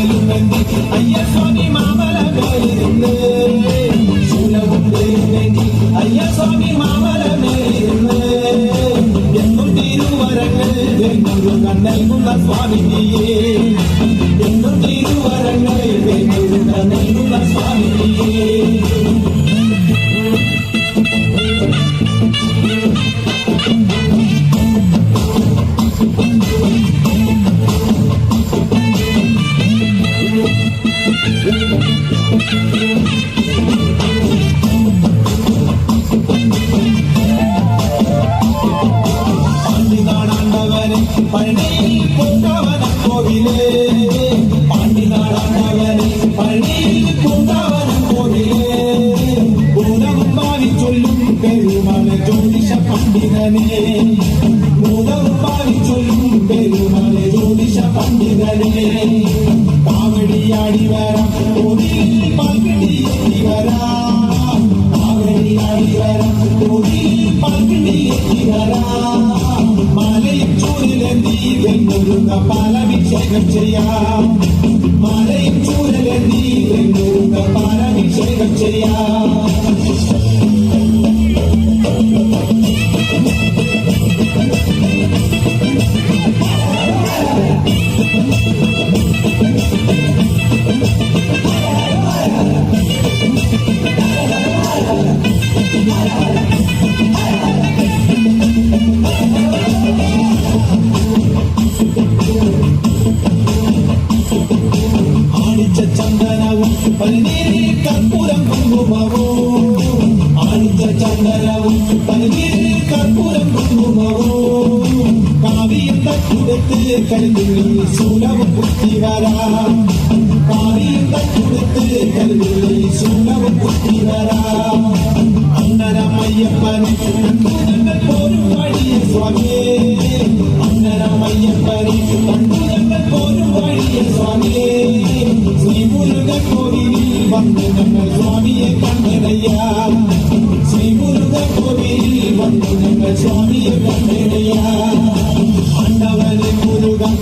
കയ്യിലുണ്ട് സ്വാമി മാമല കയ്യിലുണ്ട് ശൂലമുണ്ട് അയ്യ സ്വാമി മാമല മേലിരുന്ന് എന്നും തിരുവരങ്ങൾ വെണ്ണൊരു കണ്ണൽകുന്ന സ്വാമി നീയേ എന്നും തിരുവരങ്ങൾ വെണ്ണൊരു കണ്ണൽകുന്ന സ്വാമി നീയേ കാവടിയാടി വരാം കോവിലിൽ പങ്കിടിയെത്തി വരാം കാവടിയാടി വരാം കോവിലിൽ പങ്കിടിയെത്തി വരാം മലയും ചൂരലെന്തി വെണ്ണുരുന്ന പാലഭിഷേകം ചെയ്യാം Thank தத்துடத்திய கல்வியை சூழவும் புத்தி வரா. பாரியும் தத்துடத்திய கல்வியை சூழவும் புத்தி வரா. அன்னரம் ஐயப்பன் போரும் வழிய சுவாமியே. அன்னரம் ஐயப்பன் கண்டுதங்கள் போரும் வழிய சுவாமியே. ஸ்ரீ முருக சுவாமியை கண்டதையா? ஸ்ரீ முருக கோவிலில் வந்து நம்ம சுவாமியை கண்டதையா?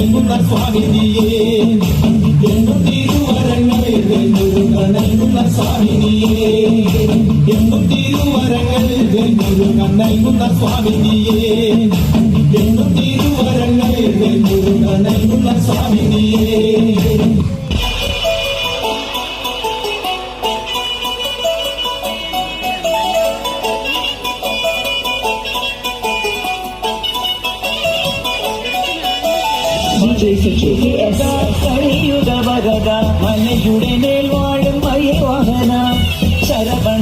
நனைந்துள்ள சுவாமினியே எங்கும் திருவரங்கள் வெந்தொருங்கள் நைந்துள்ள சுவாமினியே எங்கும் திருவரங்கள் வெந்தொருங்கள் நைந்துள்ள சுவாமினியே எங்கும் திருவரங்கள் வெந்தொருங்கள் நைந்துள்ள சுவாமினியே ಶ್ರೀಸುಚುತಿ ಎಸ ಕಳಿಯುಗ ಬರದ ಮನೆಯುಡನೆ ವಾಳ್ ಮೈ ವಾಹನ ಶರವಣ